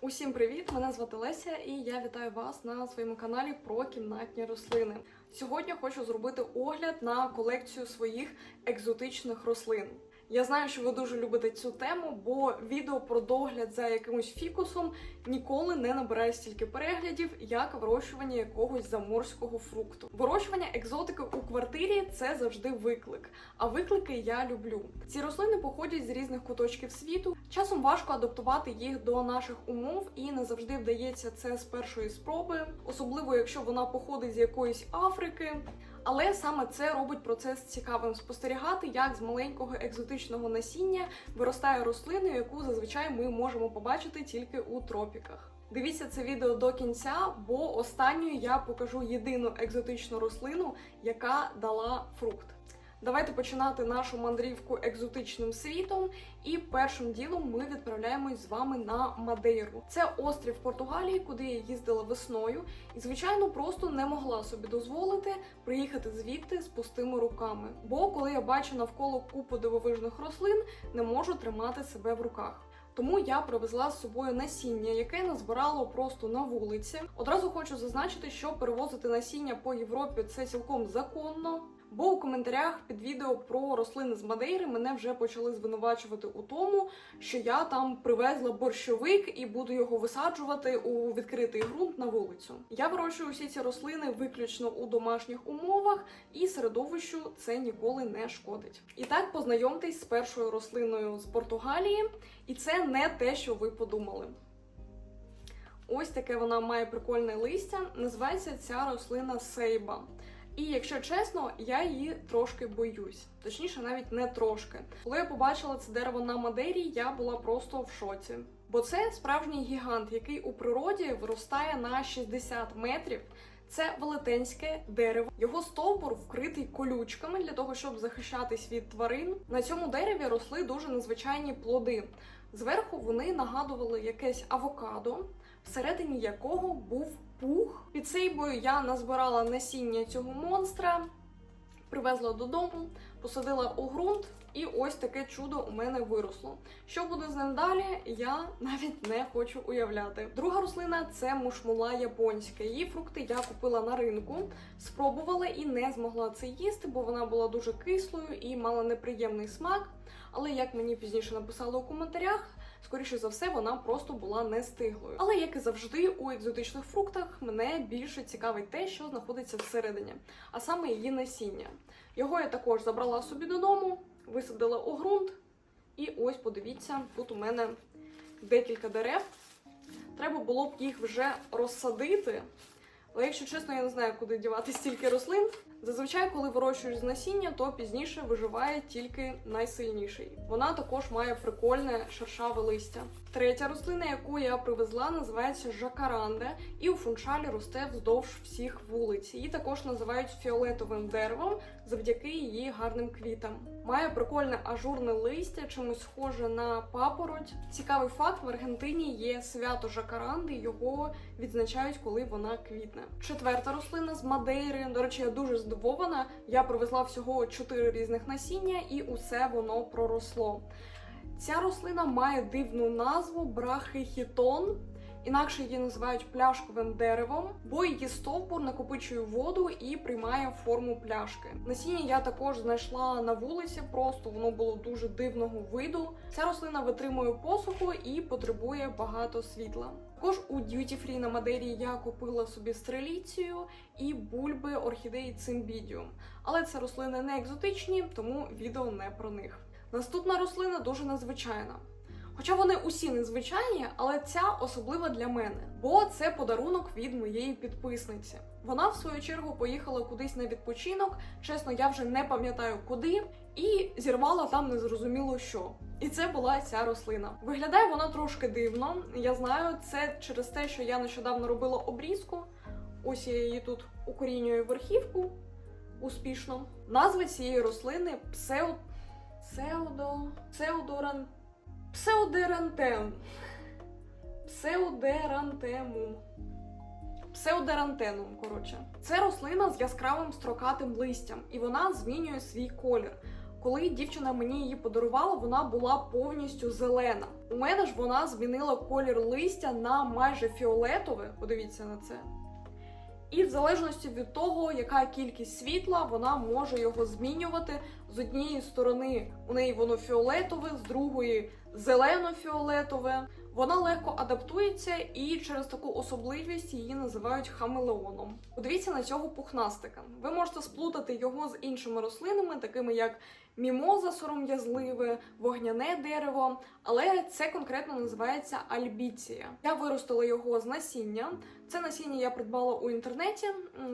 Усім привіт! Мене звати Леся, і я вітаю вас на своєму каналі про кімнатні рослини. Сьогодні хочу зробити огляд на колекцію своїх екзотичних рослин. Я знаю, що ви дуже любите цю тему, бо відео про догляд за якимось фікусом ніколи не набирає стільки переглядів, як вирощування якогось заморського фрукту. Вирощування екзотики у квартирі це завжди виклик. А виклики я люблю. Ці рослини походять з різних куточків світу. Часом важко адаптувати їх до наших умов, і не завжди вдається це з першої спроби, особливо якщо вона походить з якоїсь Африки. Але саме це робить процес цікавим спостерігати, як з маленького екзотичного насіння виростає рослина, яку зазвичай ми можемо побачити тільки у тропіках. Дивіться це відео до кінця, бо останньою я покажу єдину екзотичну рослину, яка дала фрукт. Давайте починати нашу мандрівку екзотичним світом. І першим ділом ми відправляємось з вами на Мадейру. Це острів Португалії, куди я їздила весною, і звичайно просто не могла собі дозволити приїхати звідти з пустими руками. Бо коли я бачу навколо купу дивовижних рослин, не можу тримати себе в руках. Тому я привезла з собою насіння, яке назбирало просто на вулиці. Одразу хочу зазначити, що перевозити насіння по Європі це цілком законно. Бо у коментарях під відео про рослини з Мадейри мене вже почали звинувачувати у тому, що я там привезла борщовик і буду його висаджувати у відкритий ґрунт на вулицю. Я вирощую усі ці рослини виключно у домашніх умовах, і середовищу це ніколи не шкодить. І так познайомтесь з першою рослиною з Португалії, і це не те, що ви подумали. Ось таке вона має прикольне листя. Називається ця рослина сейба. І якщо чесно, я її трошки боюсь. Точніше, навіть не трошки. Коли я побачила це дерево на Мадері, я була просто в шоці. Бо це справжній гігант, який у природі виростає на 60 метрів. Це велетенське дерево. Його стовбур вкритий колючками для того, щоб захищатись від тварин. На цьому дереві росли дуже незвичайні плоди. Зверху вони нагадували якесь авокадо, всередині якого був пух. Під сейбою я назбирала насіння цього монстра, привезла додому, посадила у ґрунт, і ось таке чудо у мене виросло. Що буде з ним далі, я навіть не хочу уявляти. Друга рослина це мушмула японська. Її фрукти я купила на ринку, спробувала і не змогла це їсти, бо вона була дуже кислою і мала неприємний смак. Але як мені пізніше написали у коментарях, скоріше за все, вона просто була не стиглою. Але як і завжди, у екзотичних фруктах мене більше цікавить те, що знаходиться всередині, а саме її насіння. Його я також забрала собі додому, висадила у ґрунт, і ось подивіться, тут у мене декілька дерев. Треба було б їх вже розсадити. Але якщо чесно, я не знаю, куди дівати стільки рослин. Зазвичай, коли вирощуєш з насіння, то пізніше виживає тільки найсильніший. Вона також має прикольне шершаве листя. Третя рослина, яку я привезла, називається жакаранде, і у фуншалі росте вздовж всіх вулиць. Її також називають фіолетовим деревом завдяки її гарним квітам. Має прикольне ажурне листя, чимось схоже на папороть. Цікавий факт: в Аргентині є свято жакаранди, його відзначають, коли вона квітне. Четверта рослина з Мадейри. До речі, я дуже здивована. Я привезла всього чотири різних насіння, і усе воно проросло. Ця рослина має дивну назву брахихітон. Інакше її називають пляшковим деревом, бо її стовбур накопичує воду і приймає форму пляшки. Насіння я також знайшла на вулиці, просто воно було дуже дивного виду. Ця рослина витримує посуху і потребує багато світла. Також у Duty Free на Мадері я купила собі стреліцію і бульби орхідеї цимбідіум. Але це рослини не екзотичні, тому відео не про них. Наступна рослина дуже незвичайна. Хоча вони усі незвичайні, але ця особлива для мене, бо це подарунок від моєї підписниці. Вона, в свою чергу, поїхала кудись на відпочинок. Чесно, я вже не пам'ятаю куди, і зірвала там незрозуміло що. І це була ця рослина. Виглядає вона трошки дивно. Я знаю, це через те, що я нещодавно робила обрізку. Ось я її тут укорінюю верхівку успішно. Назва цієї рослини псео... псеудо... псеудоран... Псеудерантем. Псеудерантему. Псеудерантенум, коротше. Це рослина з яскравим строкатим листям, і вона змінює свій колір. Коли дівчина мені її подарувала, вона була повністю зелена. У мене ж вона змінила колір листя на майже фіолетове. Подивіться на це. І в залежності від того, яка кількість світла, вона може його змінювати. З однієї сторони у неї воно фіолетове, з другої зелено-фіолетове. Вона легко адаптується і через таку особливість її називають хамелеоном. Подивіться на цього пухнастика. Ви можете сплутати його з іншими рослинами, такими як мімоза сором'язливе, вогняне дерево, але це конкретно називається альбіція. Я виростила його з насіння. Це насіння я придбала у інтернеті.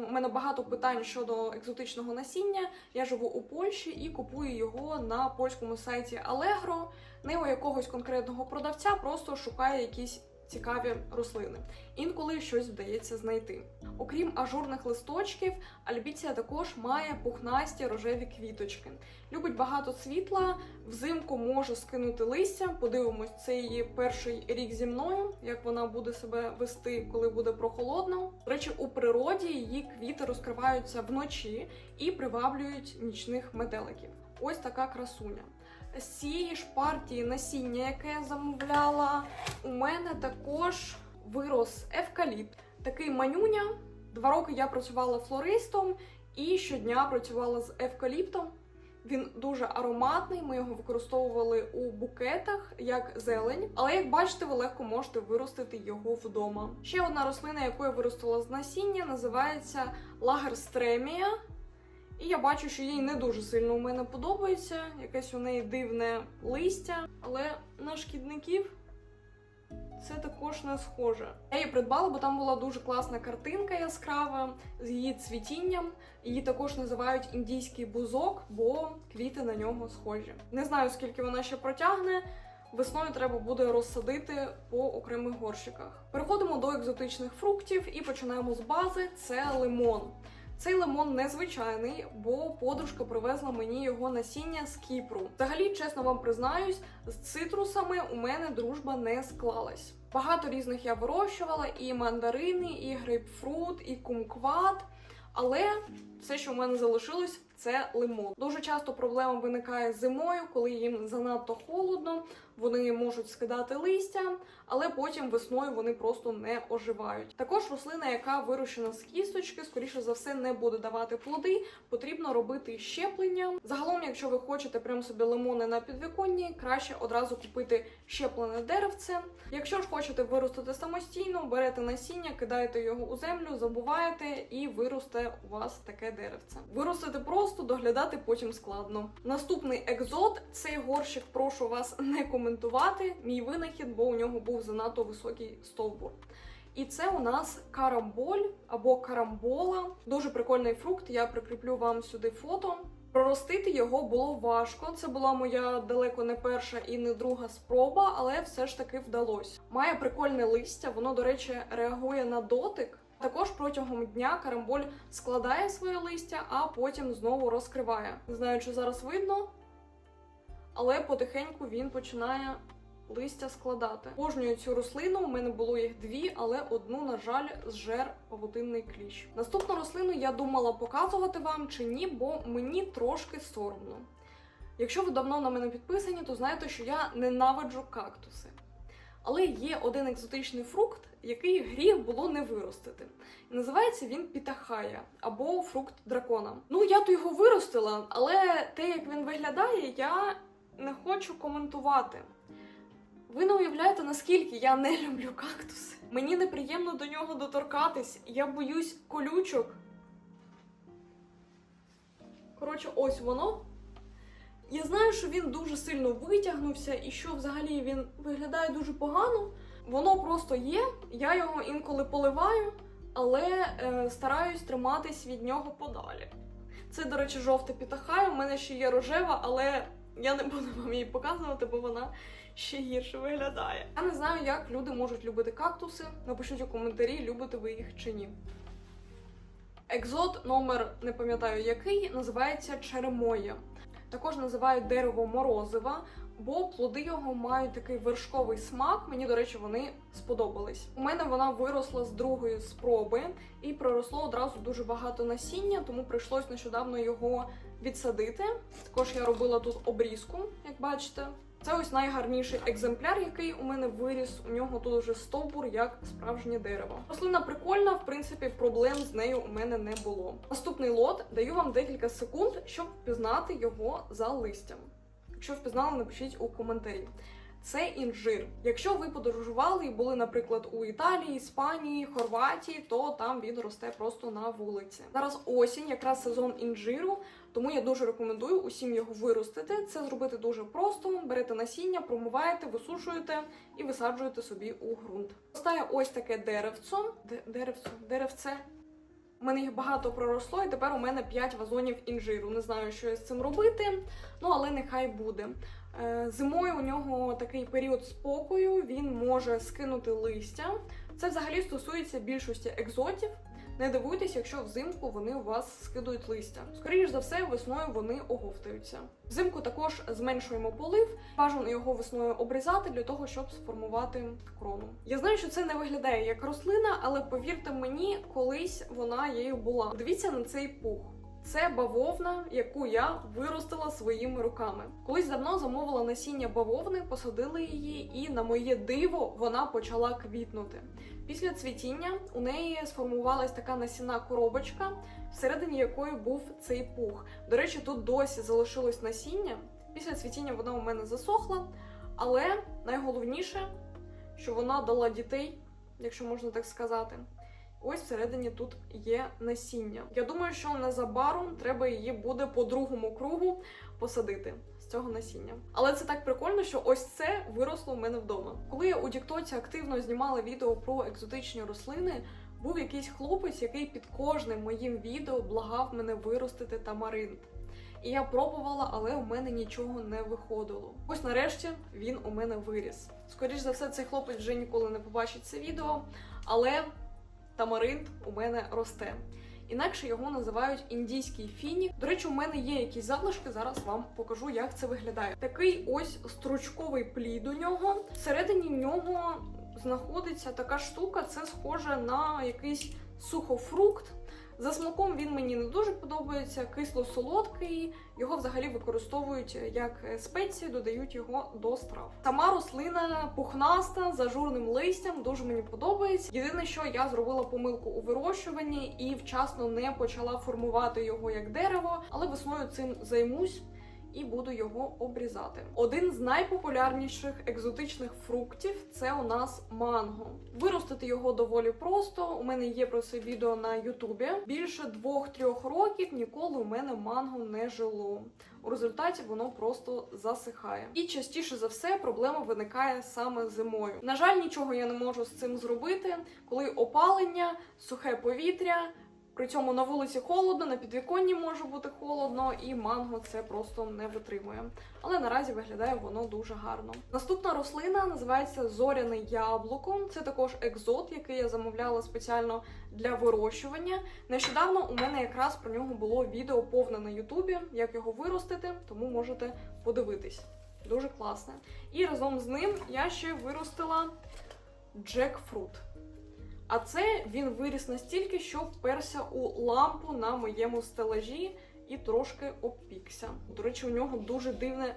У мене багато питань щодо екзотичного насіння. Я живу у Польщі і купую його на польському сайті Allegro. Не у якогось конкретного продавця, просто шукаю якісь цікаві рослини. Інколи щось вдається знайти. Окрім ажурних листочків, альбіція також має пухнасті рожеві квіточки. Любить багато світла, взимку може скинути листя. Подивимось, це її перший рік зі мною, як вона буде себе вести, коли буде прохолодно. Речі, у природі її квіти розкриваються вночі і приваблюють нічних метеликів. Ось така красуня. З цієї ж партії насіння, яке я замовляла, у мене також вирос евкаліпт. Такий манюня. Два роки я працювала флористом і щодня працювала з евкаліптом. Він дуже ароматний. Ми його використовували у букетах як зелень. Але як бачите, ви легко можете виростити його вдома. Ще одна рослина, яку я виростила з насіння, називається лагерстремія. І я бачу, що їй не дуже сильно у мене подобається. Якесь у неї дивне листя, але на шкідників це також не схоже. Я її придбала, бо там була дуже класна картинка яскрава з її цвітінням. Її також називають індійський бузок, бо квіти на нього схожі. Не знаю, скільки вона ще протягне. Весною треба буде розсадити по окремих горщиках. Переходимо до екзотичних фруктів і починаємо з бази. Це лимон. Цей лимон незвичайний, бо подружка привезла мені його насіння з Кіпру. Взагалі, чесно вам признаюсь, з цитрусами у мене дружба не склалась. Багато різних я вирощувала: і мандарини, і грейпфрут, і кумкват. Але все, що в мене залишилось, це лимон. Дуже часто проблема виникає зимою, коли їм занадто холодно, вони можуть скидати листя, але потім весною вони просто не оживають. Також рослина, яка вирощена з кісточки, скоріше за все, не буде давати плоди. Потрібно робити щеплення. Загалом, якщо ви хочете прям собі лимони на підвіконні, краще одразу купити щеплене деревце. Якщо ж хочете виростити самостійно, берете насіння, кидаєте його у землю, забуваєте і виросте у вас таке деревце. Виростити просто, доглядати потім складно. Наступний екзот цей горщик прошу вас не коментувати. Мій винахід, бо у нього був занадто високий стовбур. І це у нас карамболь або карамбола. Дуже прикольний фрукт. Я прикріплю вам сюди фото. Проростити його було важко. Це була моя далеко не перша і не друга спроба, але все ж таки вдалося. Має прикольне листя, воно, до речі, реагує на дотик. Також протягом дня карамболь складає своє листя, а потім знову розкриває. Не знаю, чи зараз видно, але потихеньку він починає листя складати. Кожною цю рослину у мене було їх дві, але одну, на жаль, зжер павутинний кліщ. Наступну рослину я думала показувати вам чи ні, бо мені трошки соромно. Якщо ви давно на мене підписані, то знаєте, що я ненавиджу кактуси. Але є один екзотичний фрукт, який гріх було не виростити. Називається він пітахая або фрукт дракона. Ну, я то його виростила, але те, як він виглядає, я не хочу коментувати. Ви не уявляєте, наскільки я не люблю кактуси. Мені неприємно до нього доторкатись. Я боюсь колючок. Коротше, ось воно. Я знаю, що він дуже сильно витягнувся і що взагалі він виглядає дуже погано. Воно просто є. Я його інколи поливаю, але е, стараюсь триматись від нього подалі. Це, до речі, жовта пітахая. У мене ще є рожева, але я не буду вам її показувати, бо вона ще гірше виглядає. Я не знаю, як люди можуть любити кактуси. Напишіть у коментарі, любите ви їх чи ні. Екзот номер не пам'ятаю який, називається черемоя. Також називають дерево морозива, бо плоди його мають такий вершковий смак. Мені, до речі, вони сподобались. У мене вона виросла з другої спроби і проросло одразу дуже багато насіння, тому прийшлось нещодавно його відсадити. Також я робила тут обрізку, як бачите. Це ось найгарніший екземпляр, який у мене виріс. У нього тут вже стовбур, як справжнє дерево. Рослина прикольна, в принципі, проблем з нею у мене не було. Наступний лот даю вам декілька секунд, щоб впізнати його за листям. Якщо впізнали, напишіть у коментарі. Це інжир. Якщо ви подорожували і були, наприклад, у Італії, Іспанії, Хорватії, то там він росте просто на вулиці. Зараз осінь, якраз сезон інжиру, тому я дуже рекомендую усім його виростити. Це зробити дуже просто. Берете насіння, промиваєте, висушуєте і висаджуєте собі у ґрунт. Ростає ось таке деревцо. Де- деревцо, деревце. У мене їх багато проросло, і тепер у мене 5 вазонів інжиру. Не знаю, що я з цим робити, ну але нехай буде. Е, Зимою у нього такий період спокою, він може скинути листя. Це взагалі стосується більшості екзотів. Не дивуйтесь, якщо взимку вони у вас скидують листя. Скоріш за все, весною вони оговтаються. Взимку також зменшуємо полив. Бажано його весною обрізати для того, щоб сформувати крону. Я знаю, що це не виглядає як рослина, але повірте мені, колись вона її була. Дивіться на цей пух. Це бавовна, яку я виростила своїми руками. Колись давно замовила насіння бавовни, посадила її, і на моє диво вона почала квітнути. Після цвітіння у неї сформувалась така насінна коробочка, всередині якої був цей пух. До речі, тут досі залишилось насіння. Після цвітіння вона у мене засохла, але найголовніше, що вона дала дітей, якщо можна так сказати. Ось всередині тут є насіння. Я думаю, що незабаром треба її буде по другому кругу посадити цього насіння. Але це так прикольно, що ось це виросло в мене вдома. Коли я у Діктоці активно знімала відео про екзотичні рослини, був якийсь хлопець, який під кожним моїм відео благав мене виростити тамаринт. І я пробувала, але у мене нічого не виходило. Ось нарешті він у мене виріс. Скоріш за все, цей хлопець вже ніколи не побачить це відео, але тамаринт у мене росте. Інакше його називають індійський фінік. До речі, у мене є якісь залишки. Зараз вам покажу, як це виглядає. Такий ось стручковий плід у нього. Всередині нього знаходиться така штука. Це схоже на якийсь сухофрукт. За смаком він мені не дуже подобається, кисло-солодкий. Його взагалі використовують як спеції, додають його до страв. Сама рослина пухнаста, з ажурним листям, дуже мені подобається. Єдине, що я зробила помилку у вирощуванні і вчасно не почала формувати його як дерево, але весною цим займусь. І буду його обрізати. Один з найпопулярніших екзотичних фруктів це у нас манго. Виростити його доволі просто. У мене є про це відео на Ютубі. Більше двох-трьох років ніколи у мене манго не жило. У результаті воно просто засихає. І частіше за все проблема виникає саме зимою. На жаль, нічого я не можу з цим зробити, коли опалення, сухе повітря. При цьому на вулиці холодно, на підвіконні може бути холодно, і манго це просто не витримує. Але наразі виглядає воно дуже гарно. Наступна рослина називається зоряне яблуко. Це також екзот, який я замовляла спеціально для вирощування. Нещодавно у мене якраз про нього було відео повне на Ютубі, як його виростити, тому можете подивитись. Дуже класне. І разом з ним я ще виростила джекфрут. А це він виріс настільки, що вперся у лампу на моєму стелажі і трошки обпікся. До речі, у нього дуже дивне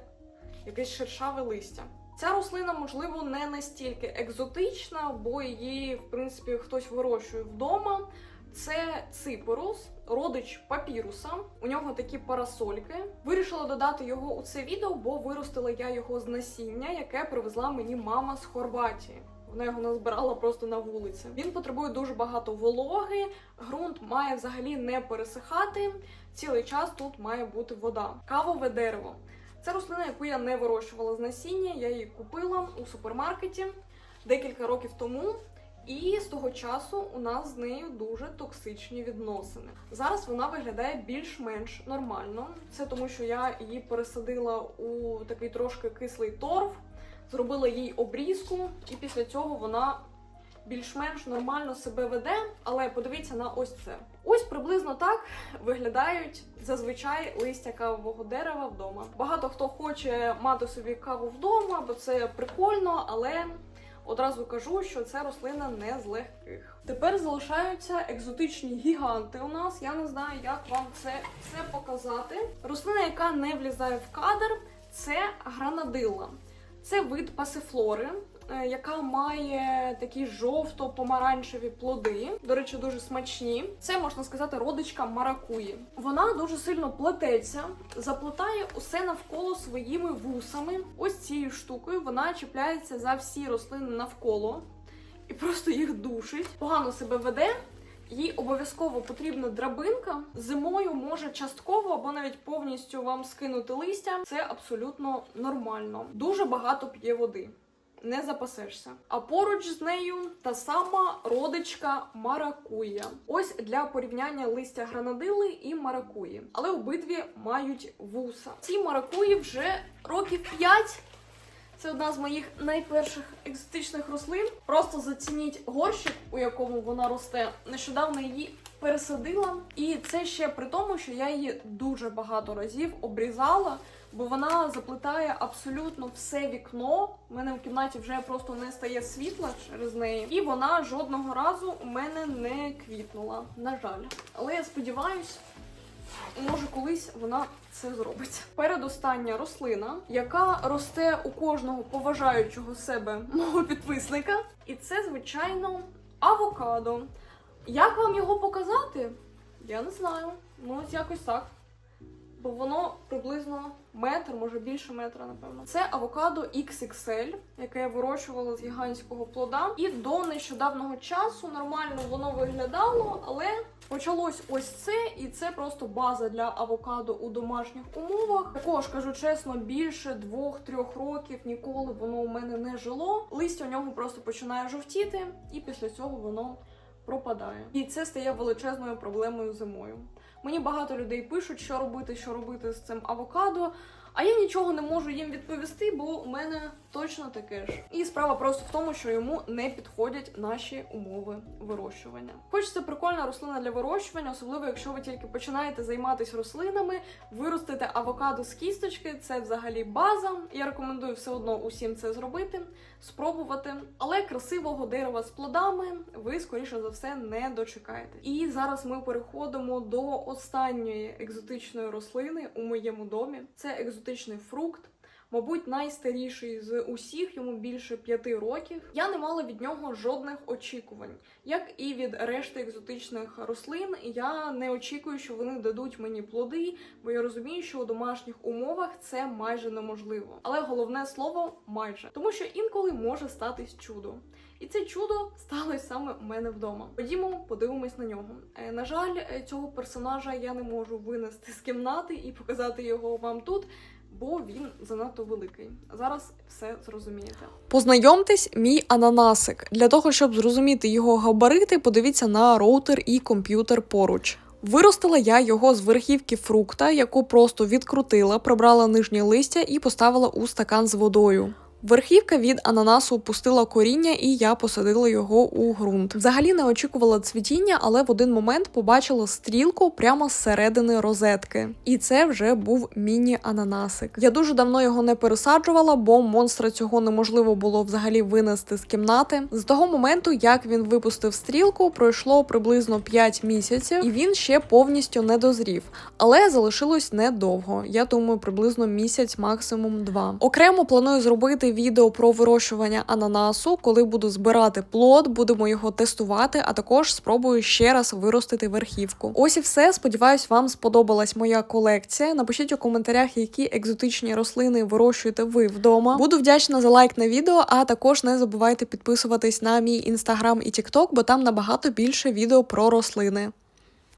якесь шершаве листя. Ця рослина, можливо, не настільки екзотична, бо її, в принципі, хтось вирощує вдома. Це ципорус, родич папіруса. У нього такі парасольки. Вирішила додати його у це відео, бо виростила я його з насіння, яке привезла мені мама з Хорватії. Вона його назбирала просто на вулиці. Він потребує дуже багато вологи. Ґрунт має взагалі не пересихати. Цілий час тут має бути вода. Кавове дерево. Це рослина, яку я не вирощувала з насіння. Я її купила у супермаркеті декілька років тому. І з того часу у нас з нею дуже токсичні відносини. Зараз вона виглядає більш-менш нормально. Це тому, що я її пересадила у такий трошки кислий торф, зробила їй обрізку, і після цього вона більш-менш нормально себе веде, але подивіться на ось це. Ось приблизно так виглядають зазвичай листя кавового дерева вдома. Багато хто хоче мати собі каву вдома, бо це прикольно, але одразу кажу, що це рослина не з легких. Тепер залишаються екзотичні гіганти. У нас я не знаю, як вам це, це показати. Рослина, яка не влізає в кадр, це гранадилла. Це вид пасифлори, е, яка має такі жовто-помаранчеві плоди. До речі, дуже смачні. Це можна сказати родичка маракуї. Вона дуже сильно плететься, заплетає усе навколо своїми вусами. Ось цією штукою вона чіпляється за всі рослини навколо і просто їх душить. Погано себе веде. Їй обов'язково потрібна драбинка. Зимою може частково або навіть повністю вам скинути листя. Це абсолютно нормально. Дуже багато п'є води. Не запасешся. А поруч з нею та сама родичка маракуя. Ось для порівняння листя гранадили і маракуї. Але обидві мають вуса. Ці маракуї вже років 5 це одна з моїх найперших екзотичних рослин. Просто зацініть горщик, у якому вона росте. Нещодавно її пересадила, і це ще при тому, що я її дуже багато разів обрізала, бо вона заплетає абсолютно все вікно. У мене в кімнаті вже просто не стає світла через неї, і вона жодного разу у мене не квітнула. На жаль, але я сподіваюсь. Може, колись вона це зробить. Передостання рослина, яка росте у кожного поважаючого себе мого підписника. І це, звичайно, авокадо. Як вам його показати? Я не знаю. Ну, ось якось так. Бо воно приблизно метр, може більше метра, напевно. Це авокадо XXL, яке я вирощувала з гігантського плода. І до нещодавнього часу нормально воно виглядало, але почалось ось це, і це просто база для авокадо у домашніх умовах. Також кажу чесно, більше двох-трьох років ніколи воно у мене не жило. Листя у нього просто починає жовтіти, і після цього воно пропадає. І це стає величезною проблемою зимою. Мені багато людей пишуть, що робити, що робити з цим авокадо. А я нічого не можу їм відповісти, бо у мене точно таке ж. І справа просто в тому, що йому не підходять наші умови вирощування. Хоч це прикольна рослина для вирощування, особливо якщо ви тільки починаєте займатися рослинами, виростити авокадо з кісточки це взагалі база. Я рекомендую все одно усім це зробити, спробувати. Але красивого дерева з плодами ви, скоріше за все, не дочекаєте. І зараз ми переходимо до останньої екзотичної рослини у моєму домі. Це екзотичний фрукт. Мабуть, найстаріший з усіх, йому більше п'яти років. Я не мала від нього жодних очікувань, як і від решти екзотичних рослин. Я не очікую, що вони дадуть мені плоди, бо я розумію, що у домашніх умовах це майже неможливо. Але головне слово майже, тому що інколи може статись чудо. І це чудо сталося саме у мене вдома. Ходімо, подивимось на нього. Е, На жаль, е, цього персонажа я не можу винести з кімнати і показати його вам тут. Бо він занадто великий. Зараз все зрозумієте. Познайомтесь, мій ананасик. Для того, щоб зрозуміти його габарити, подивіться на роутер і комп'ютер поруч. Виростила я його з верхівки фрукта, яку просто відкрутила, прибрала нижнє листя і поставила у стакан з водою. Верхівка від ананасу пустила коріння, і я посадила його у ґрунт. Взагалі не очікувала цвітіння, але в один момент побачила стрілку прямо з середини розетки. І це вже був міні-ананасик. Я дуже давно його не пересаджувала, бо монстра цього неможливо було взагалі винести з кімнати. З того моменту, як він випустив стрілку, пройшло приблизно 5 місяців, і він ще повністю не дозрів. Але залишилось недовго. Я думаю, приблизно місяць, максимум два. Окремо планую зробити відео про вирощування ананасу, коли буду збирати плод, будемо його тестувати, а також спробую ще раз виростити верхівку. Ось і все. Сподіваюсь, вам сподобалась моя колекція. Напишіть у коментарях, які екзотичні рослини вирощуєте ви вдома. Буду вдячна за лайк на відео, а також не забувайте підписуватись на мій інстаграм і тікток, бо там набагато більше відео про рослини.